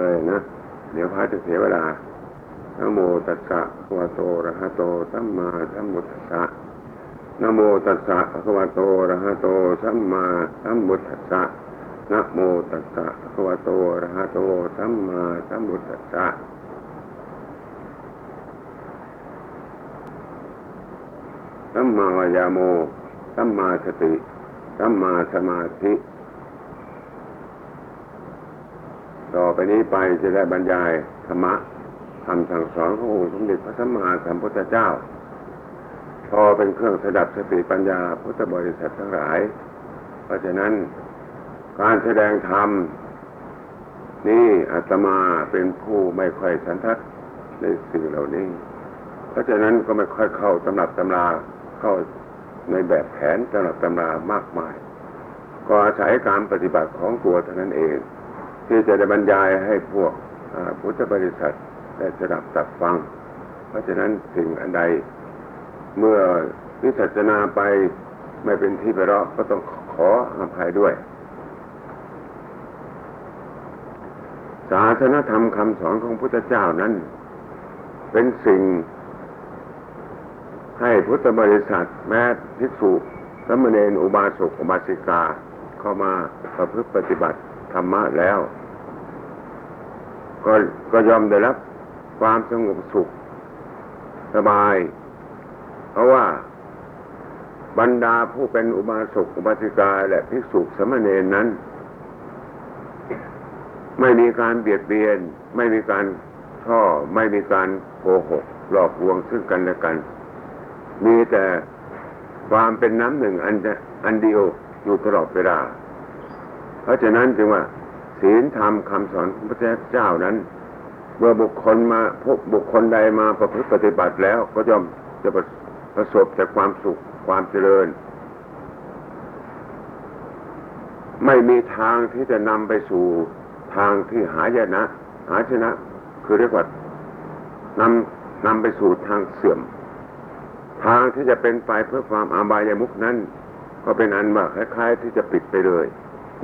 เลยนะ เดี๋ยวพระจะเสียเวลานะโมตัสสะภะคะวะโตอะระหะโตสัมมาสัมพุทธัสสะนะโมตัสสะภะคะวะโตอะระหะโตสัมมาสัมพุทธัสสะนะโมตัสสะภะคะวะโตอะระหะโตสัมมาสัมพุทธัสสะสัมมาวายาโมสัมมาสติสัมมาสมาธิ ต่อไปนี้ไปจะได้บรรยายธรรมะคำสั่งสอนขององค์สมเด็จพระสัมมาสัมพุทธเจ้า พอเป็นเครื่องสดับสติปัญญาพุทธบริษัททั้งหลาย เพราะฉะนั้นการแสดงธรรม นี่อาตมาเป็นผู้ไม่ค่อยสันทัดในสิ่งเหล่านี้ เพราะฉะนั้นก็ไม่ค่อยเข้าตำรับตำราเข้าในแบบแผนตำรับตำรามากมาย ก็อาศัยการปฏิบัติของตัวเท่านั้นเอง ที่จะได้บรรยายให้พวกพุทธบริษัทได้สดับตับฟัง เพราะฉะนั้นสิ่งอันใดเมื่อวิสัชนาไปไม่เป็นที่ไปรอะก็ต้องขออภัยด้วย ศาสนธรรมคำสอนของพุทธเจ้านั้น เป็นสิ่งให้พุทธบริษัทแม้ภิกษุสมณเณรอุบาสกอุบาสิกาเข้ามาประพฤติปฏิบัติธรรมะแล้ว ก็ก็ยอมได้รับความสงบสุข สบาย เพราะว่าบรรดาผู้เป็นอุบาสกอุบาสิกาและภิกษุสมณเณรนั้น ไม่มีการเบียดเบียน ไม่มีการช่อไม่มีการโกหก หลอกลวงซึ่งกันและกัน มีแต่ความเป็นน้ำหนึ่งอันอันเดียวอยู่ตลอดเวลา เพราะฉะนั้นจึงว่า ศีลธรรมคำสอนของพระเจ้านั้น เมื่อบุคคลมาพบบุคคลใดมาประพฤติปฏิบัติแล้วก็ย่อมจะประสบแต่ความสุขความเจริญ ไม่มีทางที่จะนำไปสู่ทางที่หายนะ หาชนะ คือเรียกว่านำนำไปสู่ทางเสื่อม ทางที่จะเป็นไปเพื่อความอาบายมุกนั้น ก็เป็นอันว่าคล้าย ๆ ที่จะปิดไปเลย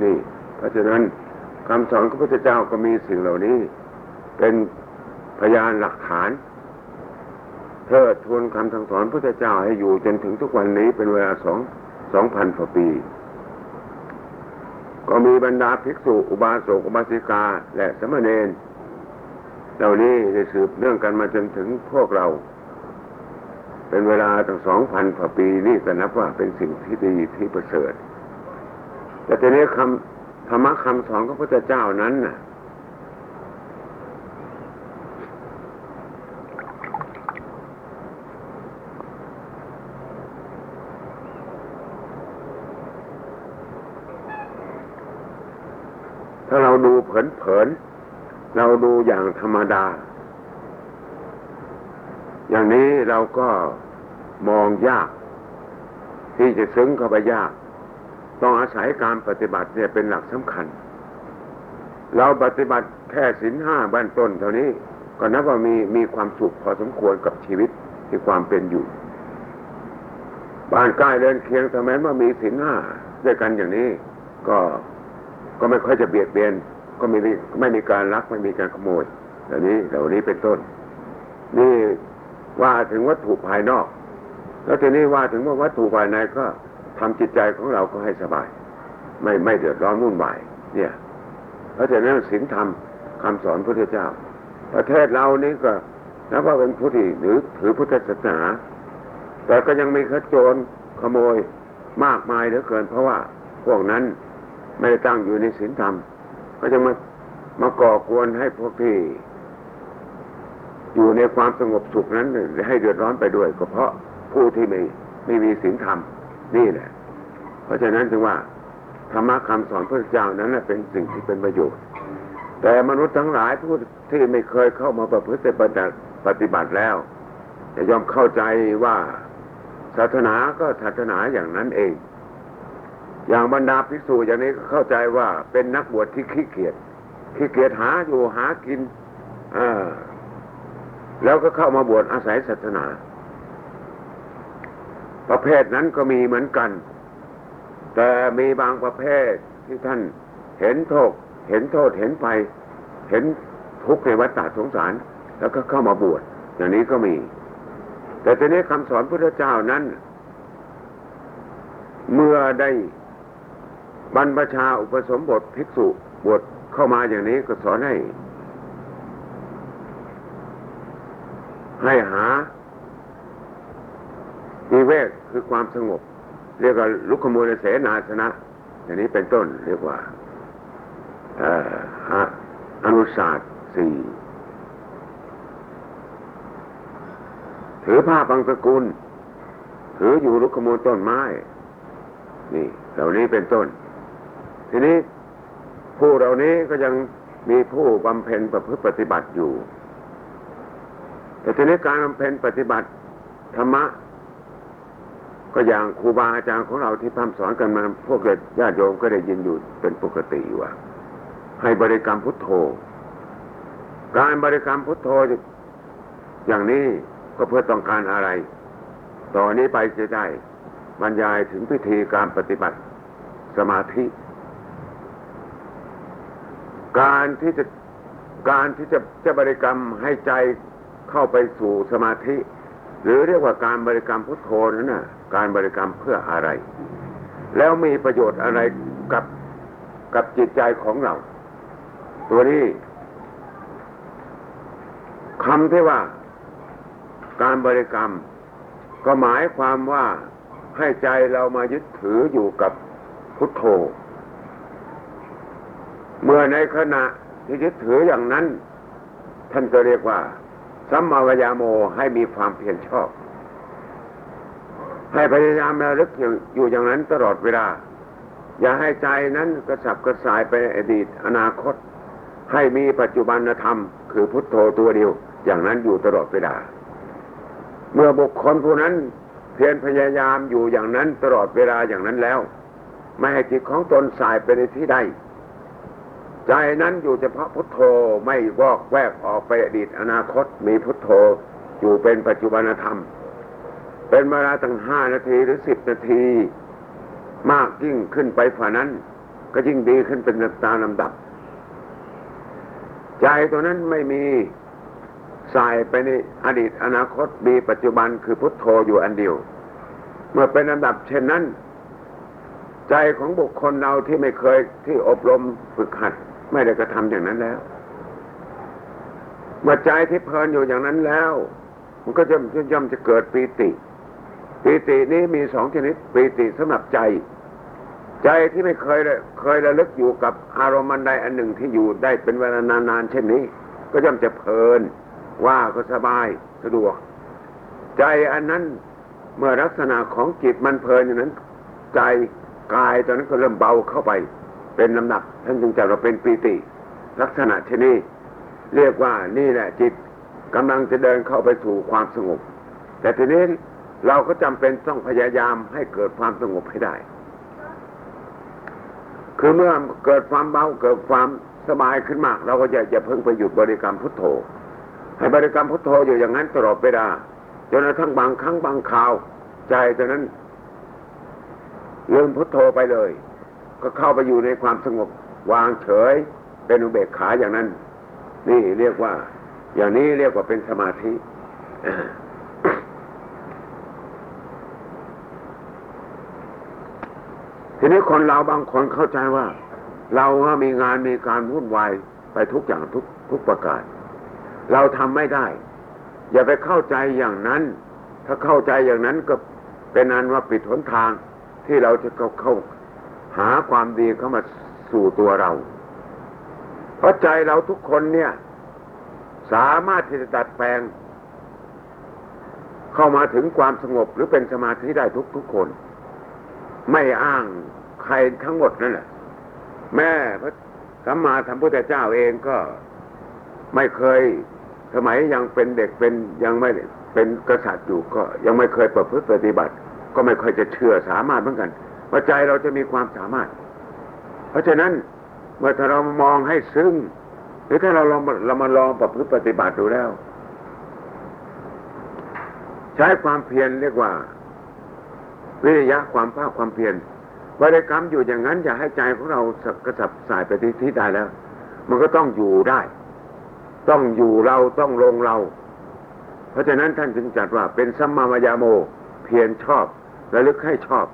นี่ เพราะฉะนั้น คำสอนของพระพุทธเจ้าก็มีสิ่งเหล่านี้ เป็นพยานหลักฐานเทิดทวนคำสั่งสอนพระเจ้าให้อยู่จนถึงทุกวันนี้เป็นเวลาสองสองพันกว่าปี ก็มีบรรดาภิกษุ อุบาสกอุบาสิกา และสมณเณรเหล่านี้ได้สืบเนื่องกันมาจนถึงพวกเรา เป็นเวลาตั้งสองพันกว่าปีนี่ก็นับว่าเป็นสิ่งที่ดีที่ประเสริฐแต่ทีนี้คำ ธรรมะคำสอนของพระพุทธเจ้านั้นน่ะถ้าเราดูเผินๆ เราดูอย่างธรรมดา อย่างนี้เราก็มองยาก ที่จะซึ้งเข้าไปยาก ต้องอาศัยการปฏิบัติเนี่ยเป็นหลักสำคัญ เราปฏิบัติแค่สินห้าบ้านต้นเท่านี้ก็นับว่ามีมีความสุขพอสมควรกับชีวิตที่ความเป็นอยู่ บ้านใกล้เดินเคียงแต่แม้ว่ามีสินห้าด้วยกันอย่างนี้ก็ก็ไม่ค่อยจะเบียดเบียน ก็ไม่มีไม่มีการลักไม่มีการขโมยเหล่านี้เหล่านี้เป็นต้น นี่ว่าถึงวัตถุภายนอก แล้วทีนี้ว่าถึงว่าวัตถุภายในก็ ทำจิตใจของเราก็ให้สบาย ไม่ไม่เดือดร้อนวุ่นวายเนี่ยเพราะฉะนั้นศีลธรรมคำสอนพระเจ้า ประเทศเรานี่ก็นับว่าเป็นผู้ที่หรือถือพุทธศาสนา แต่ก็ยังมีขโจรขโมยมากมายเหลือเกิน เพราะว่าพวกนั้นไม่ได้ตั้งอยู่ในศีลธรรม ก็จะมามาก่อกวนให้พวกที่อยู่ในความสงบสุขนั้นให้เดือดร้อนไปด้วย ก็เพราะผู้ที่ไม่ไม่มีศีลธรรม นี่แหละ เพราะฉะนั้นจึงว่าธรรมะคำสอนพระเจ้านั้นเป็นสิ่งที่เป็นประโยชน์ แต่มนุษย์ทั้งหลายผู้ที่ไม่เคยเข้ามาประพฤติปฏิบัติแล้วจะยอมเข้าใจว่าศาสนาก็ศาสนาอย่างนั้นเอง อย่างบรรดาภิกษุอย่างนี้ก็เข้าใจว่าเป็นนักบวชที่ขี้เกียจขี้เกียจหาอยู่หากินอแล้วก็เข้ามาบวชอาศัยศาสนา ประเภทนั้นก็มีเหมือนกัน แต่มีบางประเภทที่ท่านเห็นโทษ เห็นโทษเห็นไป เห็นทุกข์ในวัฏฏะสงสาร แล้วก็เข้ามาบวชอย่างนี้ก็มี แต่ทีนี้คำสอนพระเจ้านั้น เมื่อได้บรรพชาอุปสมบทภิกษุบวชเข้ามาอย่างนี้ก็สอนให้ ให้หา วิเวกคือความสงบ เรียกว่าลุกขมูลเสนาสนะ อย่างนี้เป็นต้นเรียกว่าเอ่ออะอนุศาสตร์สี่ถือผ้าบางสกุล ถืออยู่ลุกขมูลต้นไม้ นี่เหล่านี้เป็นต้น ทีนี้ผู้เหล่านี้ก็ยังมีผู้บำเพ็ญประพฤติปฏิบัติอยู่ แต่ทีนี้การบำเพ็ญปฏิบัติธรรมะ ก็อย่างครูบาอาจารย์ของเราที่พร่ำสอนกันมา พวกญาติโยมก็ได้ยินอยู่เป็นปกติว่า ให้บริกรรมพุทโธ การบริกรรมพุทโธอย่างนี้ก็เพื่อต้องการอะไร ต่อนนี้ไปจะได้บรรยายถึงพิธีการปฏิบัติสมาธิ การที่จะการที่จะจะบริกรรมให้ใจเข้าไปสู่สมาธิ หรือเรียกว่าการบริกรรมพุทโธนั้นน่ะการบริกรรมเพื่ออะไร แล้วมีประโยชน์อะไรกับกับจิตใจของเรา ตัวนี้คำที่ว่าการบริกรรม ก็หมายความว่าให้ใจเรามายึดถืออยู่กับพุทโธ เมื่อในขณะที่ยึดถืออย่างนั้น ท่านก็เรียกว่า สัมมาวยาโมให้มีความเพียรชอบ ให้พยายามระลึกอยู่อยู่อย่างนั้นตลอดเวลา อย่าให้ใจนั้นกระสับกระส่ายไปอดีตอนาคต ให้มีปัจจุบันธรรม คือพุทโธตัวเดียว อย่างนั้นอยู่ตลอดเวลา เมื่อบุคคลผู้นั้นเพียรพยายามอยู่อย่างนั้นตลอดเวลาอย่างนั้นแล้ว ไม่ให้จิตของตนสายไปในที่ใด ใจนั้นอยู่เฉพาะพุทโธไม่วอกแวกออกไปอดีตอนาคตมีพุทโธอยู่เป็นปัจจุบันธรรม เป็นเวลาตั้งห้านาทีหรือสิบนาที มากยิ่งขึ้นไปฝ่านั้น ก็ยิ่งดีขึ้นเป็นตามลำดับ ใจตัวนั้นไม่มีสายไปในอดีตอนาคตมีปัจจุบันคือพุทโธอยู่อันเดียว เมื่อเป็นลำดับเช่นนั้น ใจของบุคคลเราที่ไม่เคยที่อบรมฝึกหัด ไม่ได้กระทำอย่างนั้นแล้วเมื่อใจที่เพลินอยู่อย่างนั้นแล้ว มันก็จะย่อมจะเกิดปีติปีตินี้มีสองชนิดปีติสำหรับใจ ใจที่ไม่เคยเคยระลึกอยู่กับอารมณ์ใดอันหนึ่งที่อยู่ได้เป็นเวลานานๆเช่นนี้ ก็ย่อมจะเพลิน ว่าก็สบายสะดวก ใจอันนั้นเมื่อลักษณะของจิตมันเพลินอย่างนั้น ใจกายตอนนั้นก็เริ่มเบาเข้าไป เป็นลำดับท่านจึงจัดว่าเป็นปีติ ลักษณะชนี้เรียกว่านี่แหละจิตกำลังจะเดินเข้าไปสู่ความสงบ แต่ทีนี้เราก็จำเป็นต้องพยายามให้เกิดความสงบให้ได้ คือเมื่อเกิดความเบาเกิดความสบายขึ้นมาก เราก็จะจะเพิ่งไปหยุดบริกรรมพุทโธ ให้บริกรรมพุทโธอยู่อย่างนั้นตลอดเวลาจนกระทั่งบางครั้งบางคราว ใจตอนนั้นลืมพุทโธไปเลย ก็เข้าไปอยู่ในความสงบวางเฉย เป็นอุเบกขาอย่างนั้น นี่เรียกว่า อย่างนี้เรียกว่าเป็นสมาธิทีนี้คนเราบางคนเข้าใจว่า เรามีงานมีการวุ่นวายไปทุกอย่างทุกทุกประการ เราทำไม่ได้ อย่าไปเข้าใจอย่างนั้น ถ้าเข้าใจอย่างนั้นก็เป็นอันว่าปิดหนทางที่เราจะเข้าเข้า หาความดีเข้ามาสู่ตัวเรา เพราะใจเราทุกคนเนี่ย สามารถที่จะดัดแปลง เข้ามาถึงความสงบหรือเป็นสมาธิได้ทุกทุกคน ไม่อ้างใครทั้งหมดนั่นแหละแม่พระสัมมาสัมพุทธเจ้าเองก็ไม่เคยสมัยยังเป็นเด็กเป็นยังไม่เป็นกษัตริย์อยู่ก็ ยังไม่เคยประพฤติปฏิบัติ ก็ไม่เคยจะเชื่อสามารถเหมือนกัน ว่าใจเราจะมีความสามารถ เพราะฉะนั้นเมื่อถ้าเรามองให้ซึ้งหรือถ้าเราลองเรามาลองประพฤติปฏิบัติดูแล้ว ใช้ความเพียรเรียกว่า วิริยะความภาคความเพียรบริกรรมอยู่อย่างนั้น อย่าให้ใจของเรากระสับสายไปที่ที่ใดแล้ว มันก็ต้องอยู่ได้ ต้องอยู่เราต้องลงเรา เพราะฉะนั้นท่านจึงจัดว่าเป็นสัมมาวายาโม เพียรชอบระลึกให้ชอบ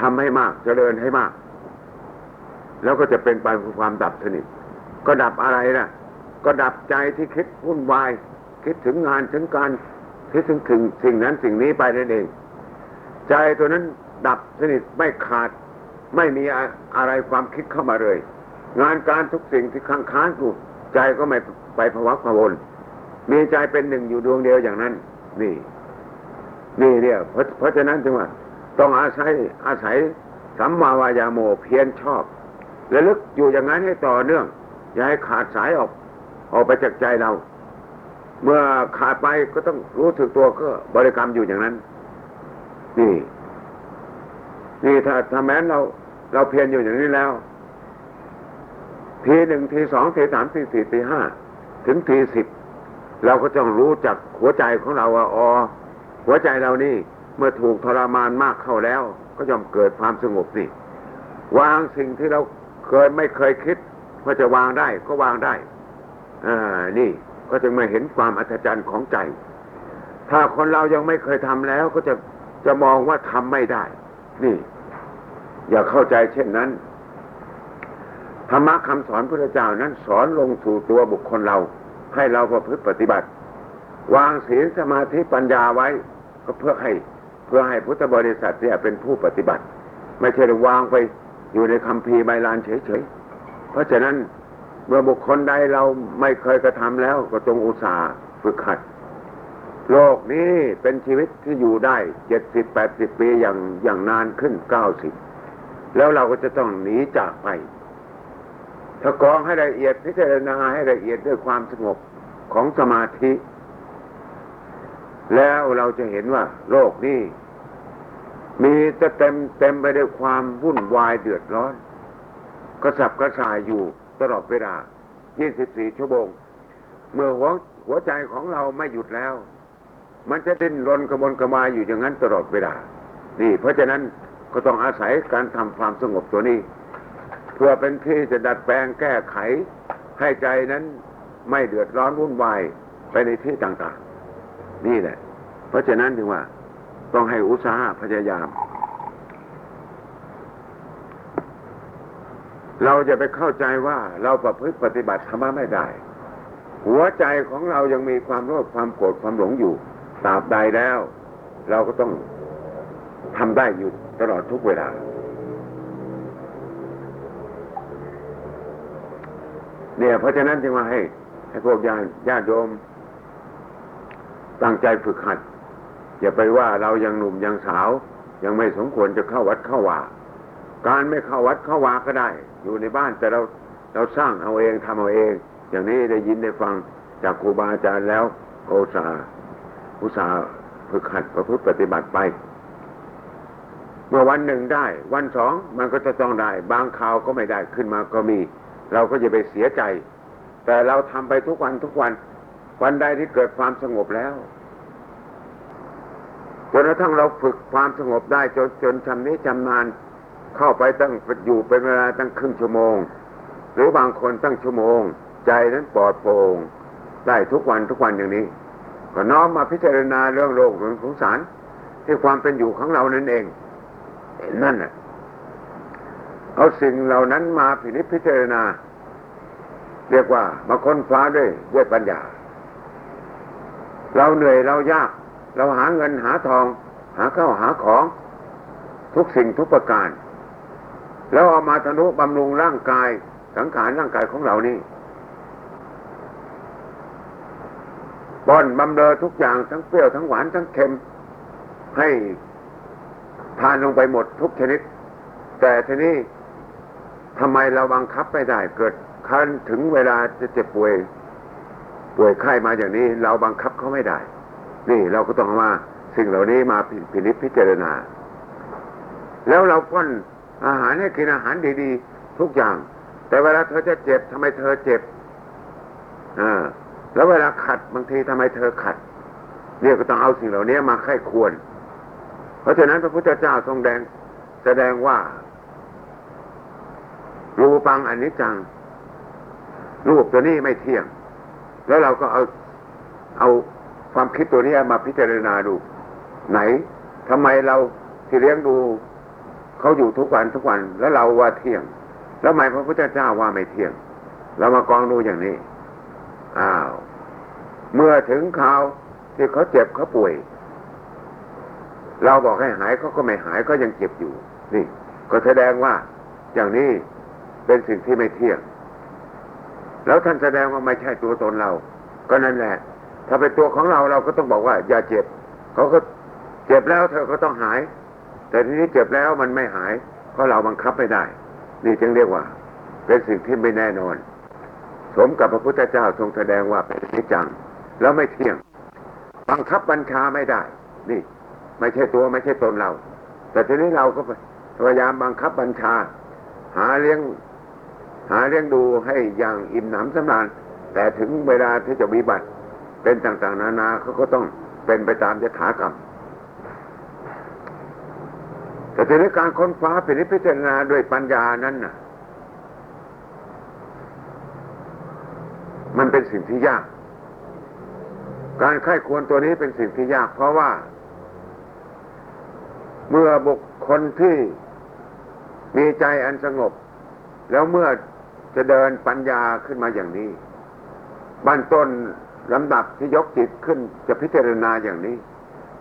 ทำให้มาก เจริญให้มาก แล้วก็จะเป็นไปเพื่อความดับสนิท ก็ดับอะไรล่ะ ก็ดับใจที่คิดวุ่นวาย คิดถึงงานถึงการคิดถึงถึงสิ่งนั้นสิ่งนี้ไปนั่นเอง ใจตัวนั้นดับสนิทไม่ขาด ไม่มีอะไรความคิดเข้ามาเลย งานการทุกสิ่งที่ค้างค้างอยู่ใจก็ไม่ไปภาวะพวนมีใจเป็นหนึ่งอยู่ดวงเดียวอย่างนั้น นี่ นี่เนี่ยเพราะเพราะฉะนั้นจึงว่า ต้องอาศัยอาศัยสัมมาวายาโมเพียรชอบและลึกอยู่อย่างนั้นให้ต่อเนื่อง อย่าให้ขาดสายออกออกไปจากใจเรา เมื่อขาดไปก็ต้องรู้ถึกตัวก็บริกรรมอยู่อย่างนั้น นี่ นี่ถ้าถ้าแม้นเราเราเพียรอยู่อย่างนี้แล้ว ทีหนึ่งทีสองทีสามทีสี่ทีห้าถึงทีสิบเราก็ต้องรู้จักหัวใจของเราว่าอ๋อหัวใจเรานี่ เมื่อถูกทรมานมากเข้าแล้ว ก็ย่อมเกิดความสงบนี่วางสิ่งที่เราเคยไม่เคยคิดว่าจะวางได้ก็วางได้อ่านี่ก็จะมาเห็นความอัศจรรย์ของใจ ถ้าคนเรายังไม่เคยทำแล้วก็จะจะมองว่าทำไม่ได้ นี่ อย่าเข้าใจเช่นนั้นธรรมะคำสอนพระเจ้านั้นสอนลงสู่ตัวบุคคลเรา ให้เราประพฤติปฏิบัติ วางศีลสมาธิปัญญาไว้ ก็เพื่อให้ เพื่อให้พุทธบริษัทเนี่ยเป็นผู้ปฏิบัติ ไม่ใช่วางไปอยู่ในคำพีร์ใบลานเฉยๆ เพราะฉะนั้นเมื่อบุคคลใดเราไม่เคยกระทำแล้วก็จงอุตส่าห์ฝึกขัด โลกนี้เป็นชีวิตที่อยู่ได้เจ็ดสิบแปดสิบปีอย่างอย่างนานขึ้นเก้าสิบแล้วเราก็จะต้องหนีจากไปถ้ากองให้ละเอียดพิจารณาให้ละเอียดด้วยความสงบของสมาธิ แล้วเราจะเห็นว่า โลกนี้มีจะเต็มเต็มไปด้วยความวุ่นวายเดือดร้อน กระสับกระส่ายอยู่ตลอดเวลา 24 ชั่วโมง เมื่อหัวหัวใจของเราไม่หยุดแล้ว มันจะดิ้นรนกระบนกระมายอยู่อย่างนั้นตลอดเวลา นี่ เพราะฉะนั้นก็ต้องอาศัยการทำความสงบตัวนี้ เพื่อเป็นที่จะดัดแปลงแก้ไข ให้ใจนั้นไม่เดือดร้อนวุ่นวายไปในที่ต่างๆ นี่แหละ เพราะฉะนั้นถึงว่า ต้องให้อุตสาหะพยายาม เราจะไปเข้าใจว่าเราประพฤติปฏิบัติธรรมะไม่ได้ หัวใจของเรายังมีความโลภความโกรธความหลงอยู่ตราบใดแล้ว เราก็ต้องทำได้อยู่ตลอดทุกเวลาเนี่ยเพราะฉะนั้นจึงมาให้ ให้พวกญาติญาติโยม ตั้งใจฝึกหัด อย่าไปว่าเรายังหนุ่มยังสาว ยังไม่สมควรจะเข้าวัดเข้าว่าการไม่เข้าวัดเข้าวาก็ได้ อยู่ในบ้านแต่เราเราสร้างเอาเองทำเอาเอง อย่างนี้ได้ยินได้ฟังจากครูบาอาจารย์แล้วโอสาอุตสาฝึกหัดประพฤติปฏิบัติไป เมื่อวันหนึ่งได้ วันสองมันก็จะต้องได้ บางคราวก็ไม่ได้ขึ้นมาก็มี เราก็จะไปเสียใจ แต่เราทำไปทุกวันทุกวัน วันใดที่เกิดความสงบแล้วจนกระทั่งเราฝึกความสงบได้จนจนชำนี้ชำนาญเข้าไปตั้งอยู่เป็นเวลาตั้งครึ่งชั่วโมง หรือบางคนตั้งชั่วโมง ใจนั้นปลอดโปร่งได้ทุกวันทุกวันอย่างนี้ ก็น้อมมาพิจารณาเรื่องโลกเรื่องสงสารที่ความเป็นอยู่ของเรานั่นเองนั่นน่ะเอาสิ่งเหล่านั้นมาพินิจพิจารณา เรียกว่ามาค้นคว้าด้วยด้วยปัญญา เราเหนื่อยเรายาก เราหาเงินหาทอง หาข้าวหาของ ทุกสิ่งทุกประการ แล้วเอามาทนุบำรุงร่างกาย สังขารร่างกายของเรานี่ป้อนบำเรอทุกอย่างทั้งเปรี้ยวทั้งหวานทั้งเค็ม ให้ทานลงไปหมดทุกชนิด แต่ทีนี้ทำไมเราบังคับไม่ได้เกิดคันถึงเวลาจะเจ็บป่วย ป่วยไข้มาอย่างนี้ เราบังคับเขาไม่ได้ นี่เราก็ต้องมาสิ่งเหล่านี้มาพินิจพิจารณา แล้วเราป้อนอาหารให้กินอาหารดีๆ ทุกอย่าง แต่เวลาเธอจะเจ็บทำไมเธอเจ็บอ่าแล้วเวลาขัดบางทีทำไมเธอขัดเนี่ยก็ต้องเอาสิ่งเหล่านี้มาไข้ควร เพราะฉะนั้นพระพุทธเจ้าทรงแดงแสดงว่า รูปังอันิจจัง รูปตัวนี้ไม่เที่ยง แล้วเราก็เอาเอาความคิดตัวนี้มาพิจารณาดู ไหนทำไมเราที่เลี้ยงดูเขาอยู่ทุกวันทุกวัน แล้วเราว่าเที่ยง แล้วทำไมพระพุทธเจ้าว่าไม่เที่ยง เรามากองดูอย่างนี้อ้าวเมื่อถึงคราวที่เขาเจ็บเขาป่วย เราบอกให้หายเขาก็ไม่หายก็ยังเจ็บอยู่ นี่ ก็แสดงว่าอย่างนี้เป็นสิ่งที่ไม่เที่ยง แล้วท่านแสดงว่าไม่ใช่ตัวตนเรา ก็นั่นแหละ ถ้าเป็นตัวของเราเราก็ต้องบอกว่า อย่าเจ็บ เขาก็เจ็บแล้วเธอก็ต้องหาย แต่ทีนี้เจ็บแล้วมันไม่หาย เพราะเราบังคับไม่ได้ นี่จึงเรียกว่า เป็นสิ่งที่ไม่แน่นอน สมกับพระพุทธเจ้าทรงแสดงว่าเป็นนิจจัง แล้วไม่เที่ยง บังคับบัญชาไม่ได้ นี่ ไม่ใช่ตัวไม่ใช่ตนเรา แต่ทีนี้เราก็พยายามบังคับบัญชา หาเลี้ยง หาเลี้ยงดูให้อย่างอิ่มหนำสำราญแต่ถึงเวลาที่จะวิบัติเป็นต่างๆ นานาเขาก็ต้องเป็นไปตามยถากรรมแต่ทีนี้การค้นฟ้าเป็นพิจารณาด้วยปัญญานั้นน่ะ มันเป็นสิ่งที่ยาก การไข้ควรตัวนี้เป็นสิ่งที่ยาก เพราะว่า เมื่อบุคคลที่มีใจอันสงบ แล้วเมื่อ จะเดินปัญญาขึ้นมาอย่างนี้บันต้นลำดับที่ยกจิตขึ้นจะพิจารณาอย่างนี้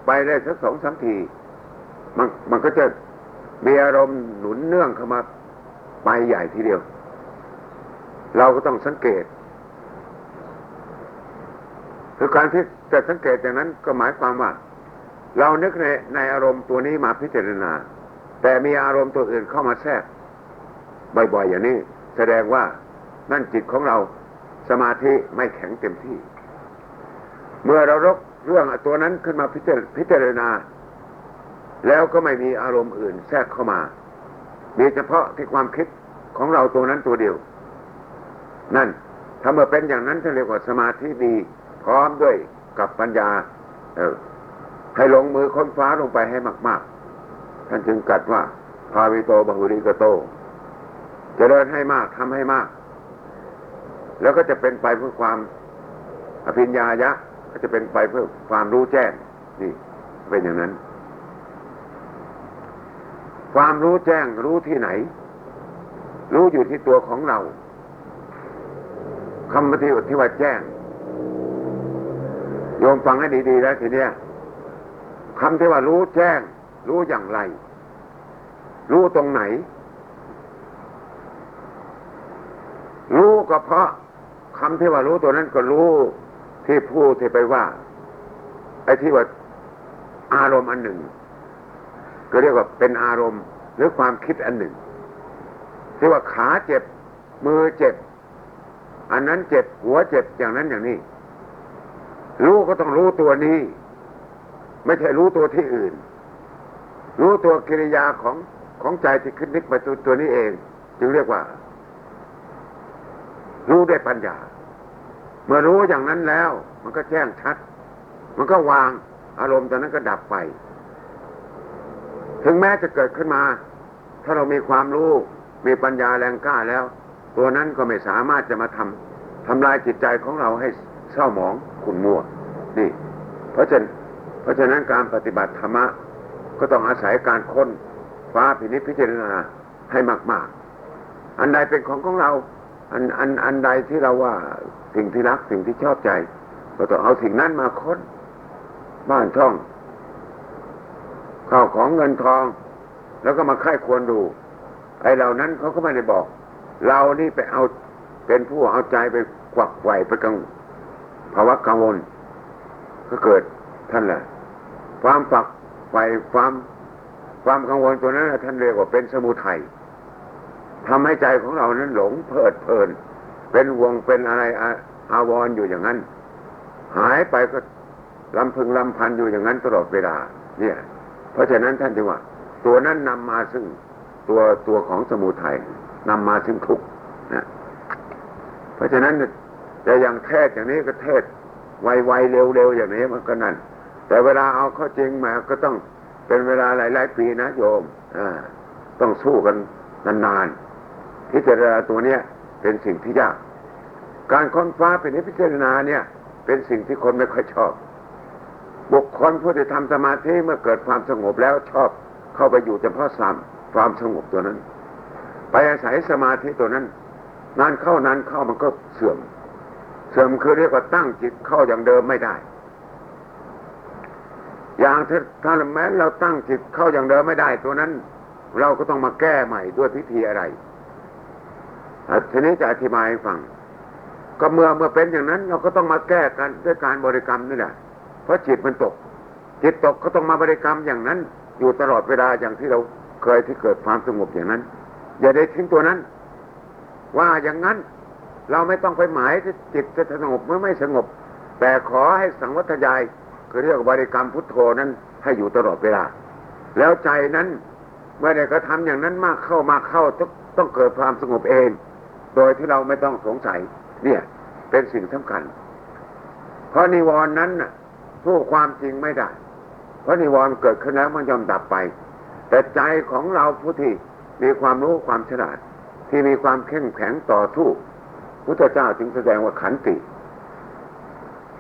ไปได้สักสองสามทีมันมันก็จะมีอารมณ์หนุนเนื่องเข้ามาไปใหญ่ทีเดียว เราก็ต้องสังเกตคือการที่จะสังเกตอย่างนั้นก็หมายความว่า เรานึกในในอารมณ์ตัวนี้มาพิจารณา แต่มีอารมณ์ตัวอื่นเข้ามาแทรกบ่อยๆอย่างนี้ แสดงว่านั่นจิตของเราสมาธิไม่แข็งเต็มที่ เมื่อเรารกเรื่องตัวนั้นขึ้นมาพิจารพิจารณา แล้วก็ไม่มีอารมณ์อื่นแทรกเข้ามา มีเฉพาะที่ความคิดของเราตัวนั้นตัวเดียว นั่นถ้าเมื่อเป็นอย่างนั้นจะเรียกว่าสมาธิดี พร้อมด้วยกับปัญญาเออให้ลงมือค้นฟ้าลงไปให้มาก ๆ ท่านจึงกัดว่า ภาวิโตบหุริกโต เจริญให้มากทำให้มาก แล้วก็จะเป็นไปเพื่อความอภิญญายะ ก็จะเป็นไปเพื่อความรู้แจ้งนี่เป็นอย่างนั้น ความรู้แจ้งรู้ที่ไหน รู้อยู่ที่ตัวของเราคำปฏิบัติที่ว่าแจ้ง โยมฟังให้ดีๆแล้วทีเนี้ยคำที่ว่ารู้แจ้ง รู้อย่างไร รู้ตรงไหน รู้ ก็เพราะคำที่ว่ารู้ตัวนั้นก็รู้ที่พูดที่ไปว่า ไอ้ที่ว่าอารมณ์อันหนึ่ง ก็เรียกว่าเป็นอารมณ์หรือความคิดอันหนึ่ง ที่ว่าขาเจ็บ มือเจ็บ อันนั้นเจ็บหัวเจ็บอย่างนั้นอย่างนี้ รู้ก็ต้องรู้ตัวนี้ ไม่ใช่รู้ตัวที่อื่น รู้ตัวกิริยาของของใจที่คิดนึกไปตัวตัวนี้เอง จึงเรียกว่า รู้ด้วยปัญญา เมื่อรู้อย่างนั้นแล้ว มันก็แจ้งชัด มันก็วางอารมณ์ตอนนั้นก็ดับไป ถึงแม้จะเกิดขึ้นมา ถ้าเรามีความรู้ มีปัญญาแรงกล้าแล้ว ตัวนั้นก็ไม่สามารถจะมาทำทำลายจิตใจของเราให้เศร้าหมองขุ่นมัว นี่ เพราะฉะนั้นเพราะฉะนั้นการปฏิบัติธรรมะก็ต้องอาศัยการค้นฟ้าพินิจพิจารณาให้มาก ๆ อันใดเป็นของของเรา อันอันอันใดที่เราว่าสิ่งที่รักสิ่งที่ชอบใจก็ต้องเอาสิ่งนั้นมาค้น บ้านช่องข้าวของเงินทอง แล้วก็มาค่ายควรดู ไอ้เหล่านั้นเขาก็ไม่ได้บอก เรานี่ไปเอาเป็นผู้เอาใจไปกวักไกวไปกังภาวะกังวล ก็เกิดท่านแหละ ความฝักไฟความความกังวลตัวนั้นท่านเรียกว่าเป็นสมุทัย ทำให้ใจของเรานั้นหลงเพลิดเพลิน เป็นวงเป็นอะไรอาวรณ์อยู่อย่างนั้น หายไปก็ลำพึงลำพันอยู่อย่างนั้นตลอดเวลา เนี่ย เพราะฉะนั้นท่านจึงว่า ตัวนั้นนำมาซึ่งตัวตัวของสมุทัยนำมาซึ่งทุกข์นะเพราะฉะนั้นจะอย่างเทศอย่างนี้ก็เทศไวๆเร็วๆอย่างนี้มันก็นั่น แต่เวลาเอาเข้าจริงมาก็ต้องเป็นเวลาหลายๆปีนะโยมอ่าต้องสู้กันนานๆ พิจารณาตัวเนี้ยเป็นสิ่งที่ยาก การค้นฟ้าเป็นพิจารณาเนี่ย เป็นสิ่งที่คนไม่ค่อยชอบ บุคคลผู้ที่ทำสมาธิเมื่อเกิดความสงบแล้วชอบเข้าไปอยู่เฉพาะสามความสงบตัวนั้น ไปอาศัยสมาธิตัวนั้นนานเข้านานเข้ามันก็เสื่อม เสื่อมคือเรียกว่าตั้งจิตเข้าอย่างเดิมไม่ได้ อย่างถ้าถ้าแม้เราตั้งจิตเข้าอย่างเดิมไม่ได้ตัวนั้น เราก็ต้องมาแก้ใหม่ด้วยพิธีอะไร ทีนี้จะอธิบายให้ฟัง ก็เมื่อเมื่อเป็นอย่างนั้น เราก็ต้องมาแก้กันด้วยการบริกรรมนี่แหละ เพราะจิตมันตก จิตตกก็ต้องมาบริกรรมอย่างนั้น อยู่ตลอดเวลาอย่างที่เราเคยที่เกิดความสงบอย่างนั้น อย่าได้ทิ้งตัวนั้น ว่าอย่างนั้นเราไม่ต้องไปหมายที่จิตจะสงบหรือไม่สงบ แต่ขอให้สังวัตยายคือเรียกว่าบริกรรมพุทโธนั้นให้อยู่ตลอดเวลา แล้วใจนั้นเมื่อใดก็ทำอย่างนั้นมากเข้ามากเข้าต้องต้องเกิดความสงบเอง โดยที่เราไม่ต้องสงสัย เนี่ย เป็นสิ่งสำคัญ เพราะนิวรณ์นั้นน่ะสู้ความจริงไม่ได้ เพราะนิวรณ์เกิดขึ้นแล้วมันยอมดับไป แต่ใจของเราผู้ที่มีความรู้ความฉลาด ที่มีความเข้มแข็งต่อสู้พุทธเจ้าจึงแสดงว่าขันติ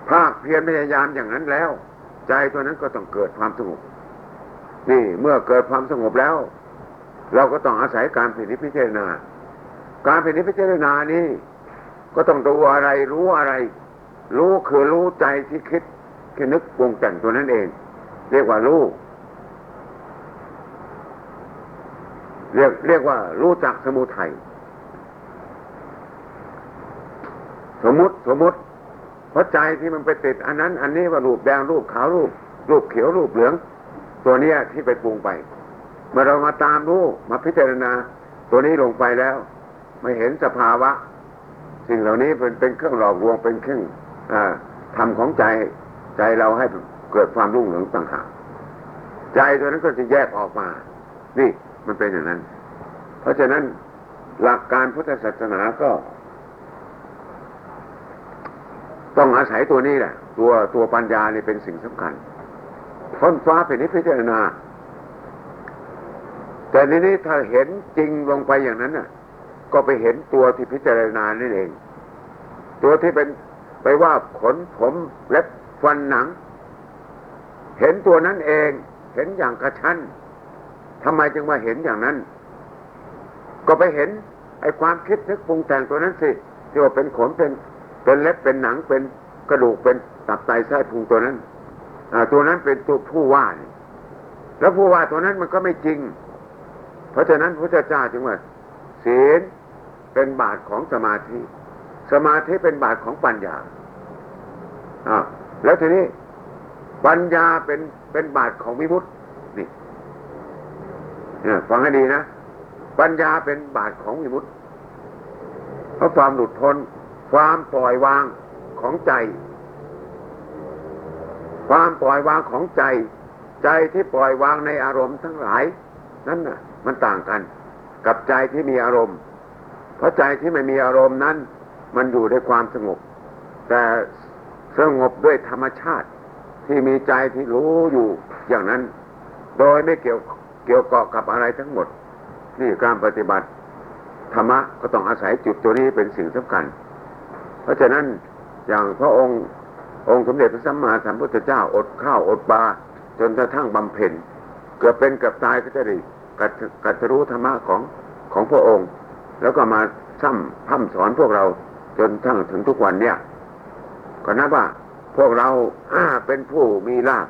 ภาคเพียรพยายามอย่างนั้นแล้ว ใจตัวนั้นก็ต้องเกิดความสงบนี่เมื่อเกิดความสงบแล้ว เราก็ต้องอาศัยการพิพิจารณา การพิพจารณานี้ ก็ต้องดูอะไรรู้อะไร รู้คือรู้ใจที่คิดที่นึกปรุงแต่งตัวนั้นเอง เรียกว่ารู้เรียกเรียกว่ารู้จักสมุทัยสมมติสมมติเพราะใจที่มันไปติด อันนั้น อันนี้ว่ารูปแดงรูปขาวรูป รูปเขียวรูปเหลือง ตัวเนี้ยที่ไปปรุงไป เมื่อเรามาตามรู้มาพิจารณา ตัวนี้ลงไปแล้ว ไม่เห็นสภาวะ สิ่งเหล่านี้เป็นเป็นเครื่องหลอกลวงเป็นเครื่องอทำของใจใจเราให้เกิดความรุ่งเรืองต่างหากใจตัวนั้นก็จะแยกออกมา นี่มันเป็นอย่างนั้น เพราะฉะนั้นหลักการพุทธศาสนาก็ ต้องอาศัยตัวนี้แหละ ตัวตัวปัญญาเนี่เป็นสิ่งสำคัญค้นฟ้าเป็นนิพพิจารณาแต่ในนี้ถ้าเห็นจริงลงไปอย่างนั้นน่ะ ก็ไปเห็นตัวที่พิจารณานั่นเอง ตัวที่เป็นไปว่าขนผมเล็บฟันหนัง เห็นตัวนั้นเอง เห็นอย่างกระชั้นทำไมจึงมาเห็นอย่างนั้น ก็ไปเห็น ไอ้ความคิดนึกปรุงแต่งตัวนั้นสิที่ว่าเป็นขนเป็นเป็นเล็บเป็นหนังเป็นกระดูกเป็นตับไตไส้พุงตัวนั้นตัวนั้นเป็นตัวผู้ว่านี่แล้วผู้ว่าตัวนั้นมันก็ไม่จริง เพราะฉะนั้นพระเจ้าจึงว่าศีล เป็นบาทของสมาธิ สมาธิเป็นบาทของปัญญาอ่าแล้วทีนี้ปัญญาเป็นเป็นบาทของวิมุตตินี่ฟังให้ดีนะปัญญาเป็นบาทของวิมุตติเพราะความหลุดพ้นความปล่อยวางของใจ ความปล่อยวางของใจ ใจที่ปล่อยวางในอารมณ์ทั้งหลาย นั่นน่ะ มันต่างกัน กับใจที่มีอารมณ์ เพราะใจที่ไม่มีอารมณ์นั้น มันอยู่ในความสงบ แต่สงบด้วยธรรมชาติที่มีใจที่รู้อยู่อย่างนั้น โดยไม่เกี่ยวเกี่ยวเกาะกับอะไรทั้งหมด นี่การปฏิบัติธรรมะก็ต้องอาศัยจุดตัวนี้เป็นสิ่งสำคัญ เพราะฉะนั้นอย่างพระองค์องค์สมเด็จพระสัมมาสัมพุทธเจ้าอดข้าวอดปลาจนกระทั่งบำเพ็ญเกือบเป็นเกือบตายก็จะได้กัดกัดรู้ธรรมะของของพระองค์ แล้วก็มาซ้ำพัฒสอนพวกเราจนทั้งถึงทุกวันเนี่ย ก็นับว่า พวกเราเป็นผู้มีลาภ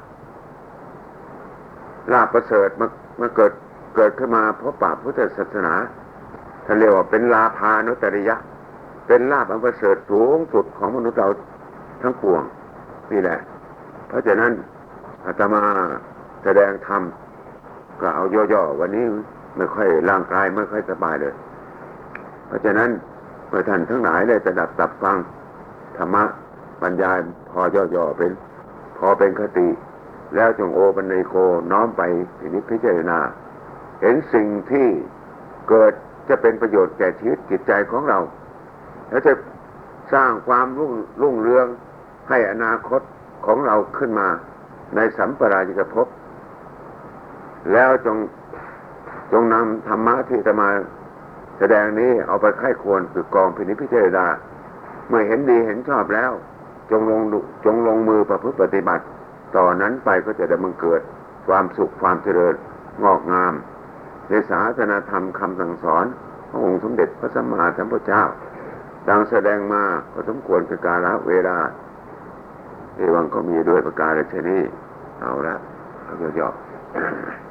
ลาภประเสริฐมามาเกิดเกิดขึ้นมาเพราะป่าพุทธศาสนาท่านเรียกว่าเป็นลาภานุตริยะ เป็นลาภอันประเสริฐสูงสุดของมนุษย์เราทั้งปวงนี่แหละ เพราะฉะนั้นอาตมาแสดงธรรมก็เอาย่อๆวันนี้ไม่ค่อยร่างกายไม่ค่อยสบายเลย เพราะฉะนั้นเมื่อท่านทั้งหลายได้จดับตับฟังธรรมะบรรยายพอย่อๆเป็น พอเป็นคติ แล้วจงโอปันในโคน้อมไปทีนี้พิจารณา เห็นสิ่งที่เกิดจะเป็นประโยชน์แก่ชีวิตจิตใจของเรา แล้วจะสร้างความรุ่งรุ่งเรืองให้อนาคตของเราขึ้นมาในสัมปราชิกภพแล้วจงจงนำธรรมะที่จะมา แสดงนี้เอาไปไข้ควรคือกองพินิจพิจารณาเมื่อเห็นดีเห็นชอบแล้ว จงลงดุจงลงมือประพฤติปฏิบัติ ต่อนนั้นไปก็จะได้บังเกิด ความสุขความเจริญงอกงาม ในศาสนาธรรมคำสั่งสอนขององค์สมเด็จพระสัมมาสัมพุทธเจ้าดังแสดงมาก็สมควรกับกาลเวลาเอวังก็มีด้วยประการฉนี้เอาละเอาย่อๆ